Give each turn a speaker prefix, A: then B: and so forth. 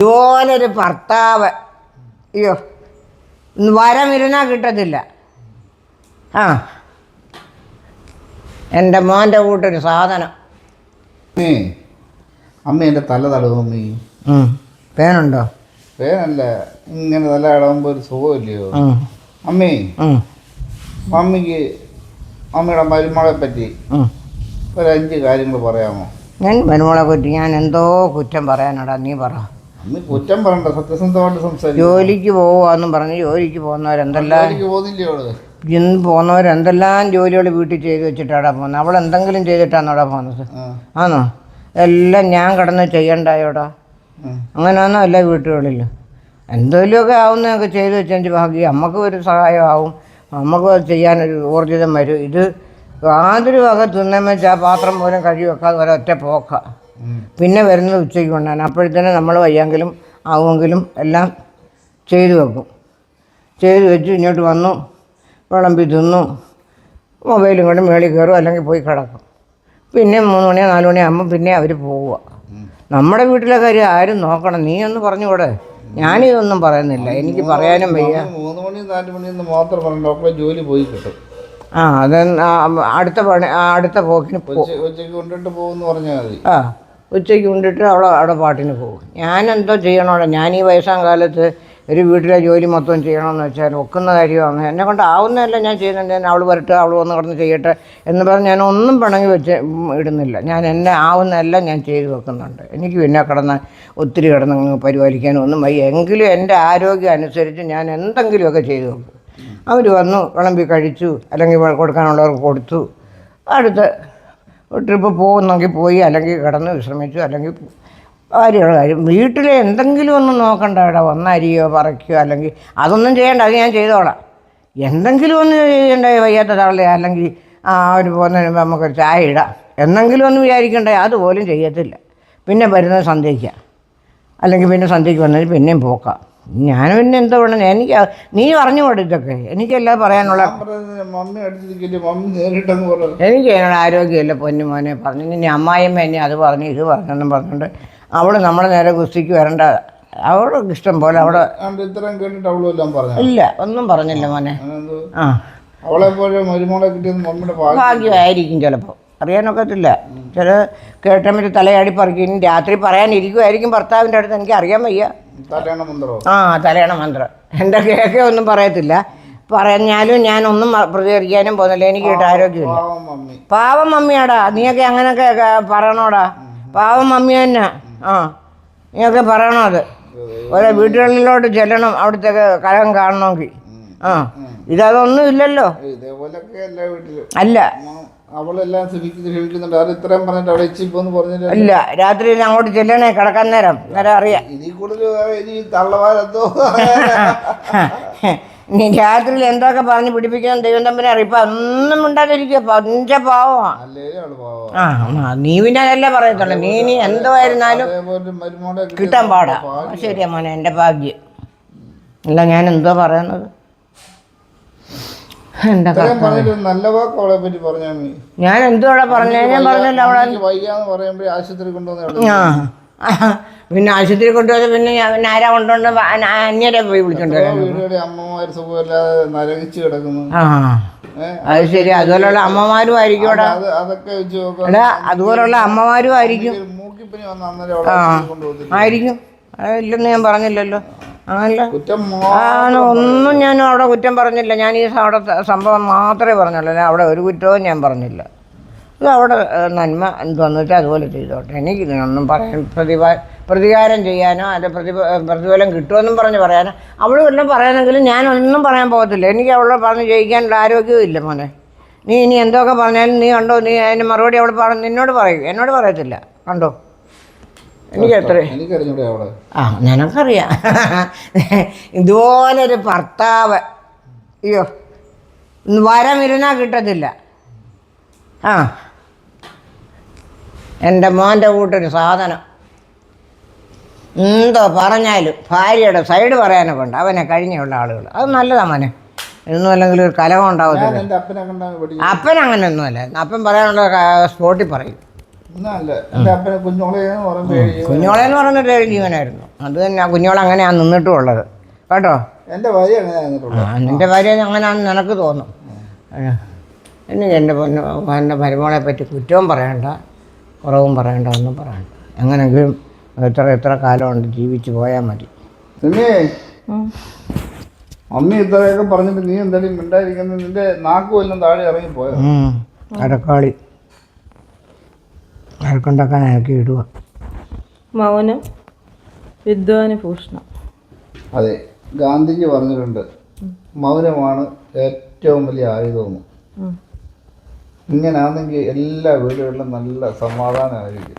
A: ഇതുപോലൊരു ഭർത്താവ് അയ്യോ വരമിരുന്നാൽ കിട്ടത്തില്ല ആ എന്റെ മോന്റെ കൂട്ടൊരു സാധനം
B: അമ്മേ അമ്മ എന്റെ തല തടവും അമ്മേ
A: ഉം. പേനുണ്ടോ
B: വേനല്ല ഇങ്ങനെ തല തടവുമ്പോൾ ഒരു സുഖമില്ലയോ
A: ഉം.
B: അമ്മേ
A: ഉം.
B: അമ്മയുടെ മമ്മിയുടെ മരുമകളെ പറ്റി
A: ഉം.
B: ഒരു അഞ്ച് കാര്യങ്ങൾ പറയാമോ
A: ഞാൻ മരുമോളെ പറ്റി ഞാൻ എന്തോ കുറ്റം പറയാനടാ നീ പറ
B: കുറ്റം പറയണ്ട സത്യസന്ധമായിട്ട് സംസാരിക്കും
A: ജോലിക്ക് പോവാന്നും പറഞ്ഞ് ജോലിക്ക് പോകുന്നവരെന്തെല്ലാം
B: ജോലിക്ക് പോകുന്നില്ലേ അവൾ
A: ഇന്ന് പോകുന്നവരെന്തെല്ലാം ജോലികൾ വീട്ടിൽ ചെയ്ത് വെച്ചിട്ടാടാ പോകുന്നത് അവൾ എന്തെങ്കിലും ചെയ്തിട്ടാണോടാ പോകുന്നത്? ആണോ? എല്ലാം ഞാൻ കടന്ന് ചെയ്യണ്ടായോടാ. അങ്ങനെയാണോ എല്ലാ വീട്ടുകളിലും? എന്തെങ്കിലുമൊക്കെ ആവുന്നതൊക്കെ ചെയ്ത് വെച്ചതിന്റെ ഭാഗ്യം നമുക്ക് ഒരു സഹായമാവും. നമുക്ക് അത് ചെയ്യാനൊരു ഊർജിതം വരും. ഇത് യാതൊരു വക തിന്നാൻ ആ പാത്രം പോലും കഴുകി വെക്കാതെ ഒരൊറ്റ പോക്ക. പിന്നെ വരുന്നത് ഉച്ചയ്ക്ക് കൊണ്ടാണ്. അപ്പോഴത്തേനും നമ്മൾ വയ്യെങ്കിലും ആവുമെങ്കിലും എല്ലാം ചെയ്തു വെക്കും. ചെയ്തു വെച്ച് ഇങ്ങോട്ട് വന്നു വിളമ്പി തിന്നു മൊബൈലും കൊണ്ട് മേളിൽ കയറും അല്ലെങ്കിൽ പോയി കിടക്കും. പിന്നെ മൂന്ന് മണിയോ നാല് മണിയോ ആകുമ്പോൾ പിന്നെ അവർ പോവുക. നമ്മുടെ വീട്ടിലെ കാര്യം ആരും നോക്കണം. നീ ഒന്ന് പറഞ്ഞുകൂടെ ഞാനിതൊന്നും പറയുന്നില്ല. എനിക്ക് പറയാനും വയ്യ.
B: മൂന്ന് മണി നാല് മണി എന്ന് മാത്രം പറഞ്ഞു ഡോക്ടറെ ജോലി പോയി കിട്ടും.
A: ആ അത് അടുത്ത പണി അടുത്ത പോക്കിന് പോ
B: ഉച്ചയ്ക്ക് കൊണ്ടിട്ട് പോകുമെന്ന് പറഞ്ഞാൽ മതി.
A: ആ. ഉച്ചയ്ക്ക് കൊണ്ടിട്ട് അവളെ അവിടെ പാട്ടിന് പോകും. എന്തോ ചെയ്യണോടെ? ഞാൻ ഈ വയസ്സാം കാലത്ത് ഒരു വീട്ടിലെ ജോലി മൊത്തം ചെയ്യണമെന്ന് വെച്ചാൽ ഒക്കുന്ന കാര്യമാണ്. എന്നെ കൊണ്ട് ആവുന്നതല്ല ഞാൻ ചെയ്യുന്നുണ്ട് ഞാൻ അവൾ വരട്ടെ അവൾ വന്ന് കിടന്ന് ചെയ്യട്ടെ എന്ന് പറഞ്ഞ് ഞാൻ ഒന്നും പിണങ്ങി വെച്ച് ഇടുന്നില്ല. ഞാൻ എന്നെ ആവുന്നതെല്ലാം ഞാൻ ചെയ്തു വെക്കുന്നുണ്ട്. എനിക്ക് പിന്നെ കിടന്ന് ഒത്തിരി കിടന്ന് പരിപാലിക്കാനൊന്നും വയ്യ. എങ്കിലും എന്റെ ആരോഗ്യം അനുസരിച്ച് ഞാൻ എന്തെങ്കിലുമൊക്കെ ചെയ്തു വെക്കും. അവർ വന്നു വിളമ്പി കഴിച്ചു അല്ലെങ്കിൽ കൊടുക്കാനുള്ളവർക്ക് കൊടുത്തു. അടുത്ത ട്രിപ്പ് പോകുന്നെങ്കിൽ പോയി അല്ലെങ്കിൽ കിടന്ന് വിശ്രമിച്ചു അല്ലെങ്കിൽ കാര്യമുള്ള കാര്യം. വീട്ടിൽ എന്തെങ്കിലും ഒന്ന് നോക്കണ്ട ഇവിടെ ഒന്നരിയോ പറയ്ക്കുകയോ അല്ലെങ്കിൽ അതൊന്നും ചെയ്യണ്ട. അത് ഞാൻ ചെയ്തോളാം. എന്തെങ്കിലും ഒന്ന് ചെയ്യേണ്ട വയ്യാത്ത അല്ലെങ്കിൽ ആ അവർ പോകുന്നതിന് നമുക്ക് ചായ ഇടാം. എന്തെങ്കിലും ഒന്ന് വിചാരിക്കണ്ടേ. അതുപോലും ചെയ്യത്തില്ല. പിന്നെ വരുന്നത് സന്ധ്യയ്ക്കാം അല്ലെങ്കിൽ പിന്നെ സന്ധ്യയ്ക്ക് വന്നത് പിന്നെയും പോക്കാം. ഞാൻ പിന്നെ എന്താ വേണം എനിക്ക് നീ പറഞ്ഞു കൊടുത്തൊക്കെ എനിക്കല്ലേ പറയാനുള്ള എനിക്ക് എന്നോട് ആരോഗ്യമില്ല പൊന്നു മോനെ. പറഞ്ഞു ഇനി അമ്മായിയമ്മ എന്നെ അത് പറഞ്ഞു ഇത് പറഞ്ഞെന്നും പറഞ്ഞുകൊണ്ട് അവൾ നമ്മളെ നേരെ കുസ്തിക്ക് വരണ്ട. അവളൊക്കെ ഇഷ്ടം പോലെ അവിടെ ഇല്ല ഒന്നും പറഞ്ഞില്ല മോനെ. ആ.
B: അവളെ പോലെ മരുമോളെ കിട്ടിയത് മമ്മിയുടെ ഭാഗ്യം.
A: ഭാഗ്യമായിരിക്കും ചിലപ്പോൾ അറിയാനൊക്കത്തില്ല ചില കേട്ടമിട്ട് തലയാടി പറിക്കും രാത്രി പറയാനിരിക്കുമായിരിക്കും ഭർത്താവിന്റെ അടുത്ത് എനിക്ക് അറിയാൻ വയ്യ. ആ തലയണ മന്ത്രം. എന്റെ കേക്കെ ഒന്നും പറയത്തില്ല. പറഞ്ഞാലും ഞാനൊന്നും പ്രതികരിക്കാനും പോകുന്നില്ല. എനിക്ക് കേട്ട ആരോഗ്യമില്ല.
B: പാവം മമ്മി.
A: പാവം മമ്മിയാടാ. നീയൊക്കെ അങ്ങനെയൊക്കെ പറയണോടാ. പാവം മമ്മി തന്നെ. ആ നീയൊക്കെ പറയണോ അത്? ഓരോ വീടുകളിലോട്ട് ചെല്ലണം അവിടുത്തെ കലം കാണണമെങ്കിൽ. ആ ഇതതൊന്നും ഇല്ലല്ലോ. അല്ല.
B: അവളെല്ലാം ക്ഷമിക്കുന്നുണ്ട്. അത് ഇത്രയും പറഞ്ഞിട്ട് അവിടെ ഇച്ചിപ്പോന്ന് പറഞ്ഞില്ല
A: ഇല്ല രാത്രി അങ്ങോട്ട് ചെല്ലണേ കിടക്കാൻ നേരം. നേരം അറിയാം.
B: ഇനി കൂടുതൽ ഇനി തള്ളവാരെന്തോ
A: നീ രാത്രിയിൽ എന്തൊക്കെ പറഞ്ഞ് പിടിപ്പിക്കണം ദൈവം തമ്പനെ അറിയിപ്പ ഒന്നും ഉണ്ടാതിരിക്കുക പഞ്ച പാവമാണ് ആ നീ പിന്നെ അതല്ലേ പറയത്തുള്ളൂ. നീ ഇനി എന്തോ ആയിരുന്നാലും കിട്ടാൻ പാടാ. ശരിയാ മോനെ എന്റെ ഭാഗ്യം. അല്ല ഞാൻ എന്തോ പറയുന്നത് എന്റെ
B: ഇത്രയും പറഞ്ഞിട്ട് ഒരു നല്ല വാക്ക് അവളെ പറ്റി പറഞ്ഞാ മതി.
A: ഞാൻ എന്തുവാ പറഞ്ഞേ? ഞാൻ പറഞ്ഞല്ലോ അവിടെ
B: വയ്യാന്ന് പറയുമ്പോ ആശുപത്രി കൊണ്ടുവന്ന് അവിടെ
A: ആ. പിന്നെ ആശുപത്രി കൊണ്ടുപോയത് പിന്നെ ഞാൻ ആരാ കൊണ്ടുകൊണ്ട് അന്യരെ പോയി വിളിച്ചോണ്ട് വരാൻ
B: വീടുകളിൽ അമ്മമാര് സുഖമില്ലാതെ നരകിച്ച് കിടക്കുന്നു.
A: ആ.
B: ഏഹ്
A: അത് ശരി. അതുപോലുള്ള അമ്മമാരും ആയിരിക്കും
B: അതൊക്കെ
A: അതുപോലുള്ള അമ്മമാരും ആയിരിക്കും. ആയിരിക്കും. ഇല്ലെന്ന് ഞാൻ പറഞ്ഞില്ലല്ലോ. ആണ് ഒന്നും ഞാൻ അവിടെ കുറ്റം പറഞ്ഞില്ല. ഞാൻ ഈ അവിടെ സംഭവം മാത്രമേ പറഞ്ഞുള്ളൂ. ഞാൻ അവിടെ ഒരു കുറ്റവും ഞാൻ പറഞ്ഞില്ല. ഇത് അവിടെ നന്മ എന്തുവന്ന് വെച്ചാൽ അതുപോലെ ചെയ്തോട്ടെ. എനിക്ക് ഇതിനൊന്നും പറയാൻ പ്രതിഭാ പ്രതികാരം ചെയ്യാനോ അല്ലെ പ്രതി പ്രതിഫലം കിട്ടുമെന്നും പറഞ്ഞ് പറയാനോ. അവൾ വല്ലതും പറയാനെങ്കിലും ഞാനൊന്നും പറയാൻ പോകത്തില്ല. എനിക്ക് അവളെ പറഞ്ഞ് ജയിക്കാനുള്ള ആരോഗ്യവും ഇല്ല മോനെ. നീ ഇനി എന്തൊക്കെ പറഞ്ഞാലും നീ കണ്ടോ? നീ അതിന് മറുപടി അവൾ പറഞ്ഞു നിന്നോട് പറയും. എന്നോട് പറയത്തില്ല. കണ്ടോ? എനിക്ക് എത്ര ആ നിനക്കറിയാം ഇതുപോലൊരു ഭർത്താവ്. അയ്യോ വരമിരുന്നാൽ കിട്ടത്തില്ല. ആ എന്റെ മോന്റെ കൂട്ടൊരു സാധനം. എന്തോ പറഞ്ഞാലും ഭാര്യയുടെ സൈഡ് പറയാനൊക്കെ ഉണ്ട്. അവനെ കഴിഞ്ഞുള്ള ആളുകൾ അത് നല്ലതാണ് മോനെ. ഇതൊന്നും അല്ലെങ്കിൽ ഒരു കലഹം ഉണ്ടാവത്തില്ല. അപ്പൻ അങ്ങനെയൊന്നുമല്ല അപ്പൻ പറയാനുള്ള സ്പോട്ടിൽ പറയും.
B: എന്നല്ല
A: എന്ന് പറഞ്ഞ ഒരു ജീവനായിരുന്നു. അത് തന്നെ ആ കുഞ്ഞോളെ അങ്ങനെയാണ് നിന്നിട്ടും ഉള്ളത് കേട്ടോ?
B: എന്റെ ഭാര്യ
A: നിന്റെ ഭാര്യ അങ്ങനെയാണെന്ന് നിനക്ക് തോന്നും. എനിക്ക് എന്റെ പൊന്നു എന്റെ മരുമോളെ പറ്റി കുറ്റവും പറയണ്ട കുറവും പറയണ്ട ഒന്നും പറയണ്ട. എങ്ങനെങ്കിലും എത്ര എത്ര കാലമുണ്ട് ജീവിച്ച് പോയാൽ മതി.
B: അമ്മ ഇത്രയൊക്കെ പറഞ്ഞിട്ട് നീ എന്തായാലും മിണ്ടായിരിക്കുന്നത് നിന്റെ നാക്ക് വല്ലതും താഴെ ഇറങ്ങി പോയോ
A: ഉം. അടക്കുണ്ടാക്കാൻ ഇറക്കി ഇടുക.
C: മൗനം വിദ്വാന് ഭൂഷണം
B: അതെ ഗാന്ധിജി പറഞ്ഞിട്ടുണ്ട് മൗനമാണ് ഏറ്റവും വലിയ ആയുധമെന്ന്
C: ഇങ്ങനെ
B: ഇങ്ങനാണെങ്കിൽ എല്ലാ വീടുകളിലും നല്ല സമാധാനമായിരിക്കും